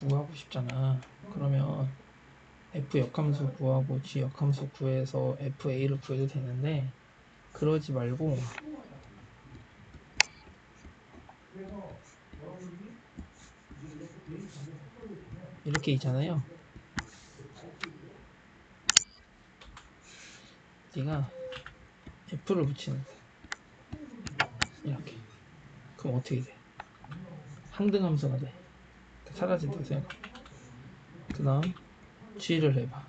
구하고 싶잖아. 그러면 f 역함수 구하고 g 역함수 구해서 fa를 구해도 되는데 그러지 말고 이렇게 있잖아요. 네가 f를 붙이는. 이렇게. 그럼 어떻게 돼? 항등함수가 돼. 사라진다고 생각. 그 다음 G를 해봐.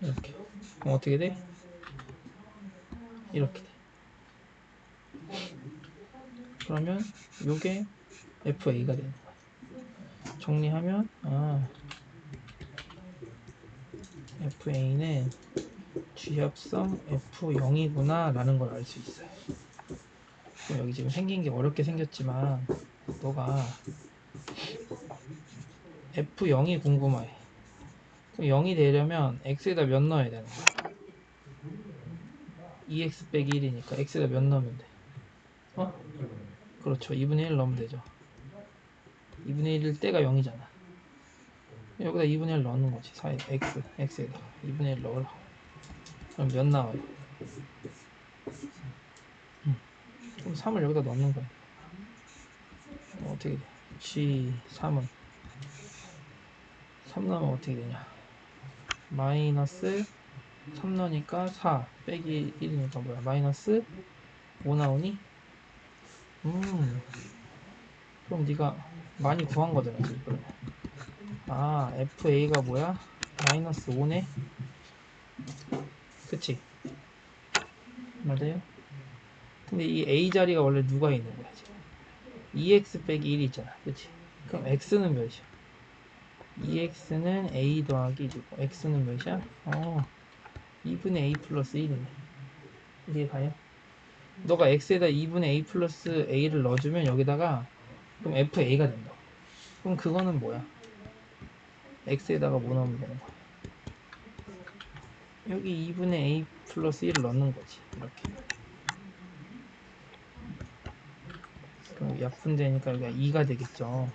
이렇게. 그럼 어떻게 돼? 이렇게 돼. 그러면 요게 FA가 되는 거야. 정리하면 아 FA는 G합성 F0이구나 라는 걸 알 수 있어요. 여기 지금 생긴 게 어렵게 생겼지만 너가 F0이 궁금해. 그럼 0이 되려면 X에다 몇 넣어야 되는 거야? 2X 빼기 1이니까 X에다 몇 넣으면 돼? 어? 그렇죠. 2분의 1 넣으면 되죠. 2분의 1일 때가 0이잖아. 여기다 2분의 1 넣는 거지. 4에 X, X에다 2분의 1 넣으라. 그럼 몇 나와요? 음. 그럼 3을 여기다 넣는 거야. 그럼 어떻게 돼? G 3은 3 넣으면 어떻게 되냐? 마이너스 3 넣으니까 4 빼기 1이니까 뭐야? 마이너스 5 나오니? 음. 그럼 네가 많이 구한 거잖아 지금. 아 FA가 뭐야? 마이너스 5네? 그치? 맞아요? 근데 이 A 자리가 원래 누가 있는 거야 지금? 2x 빼기 1이 있잖아 그치? 그럼 x는 몇이야? 2x는 a 더하기 1이고 x는 몇이야? 어 2분의 a 플러스 1이네 이해 가요? 너가 x에다 2분의 a 플러스 a를 넣어주면 여기다가 그럼 fa가 된다 그럼 그거는 뭐야? x에다가 뭐 넣으면 되는 거야? 여기 2분의 a 플러스 1을 넣는 거지 이렇게 그럼 약분되니까 여기가 2가 되겠죠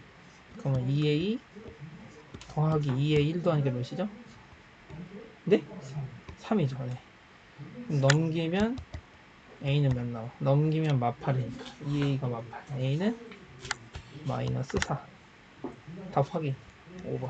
그러면 2a 더하기 2에 1 더하니까 몇이죠? 네? 3이죠 네. 넘기면 a는 몇 나와? 넘기면 마팔이니까 2a가 마팔 a는 마이너스 4 답 확인 5번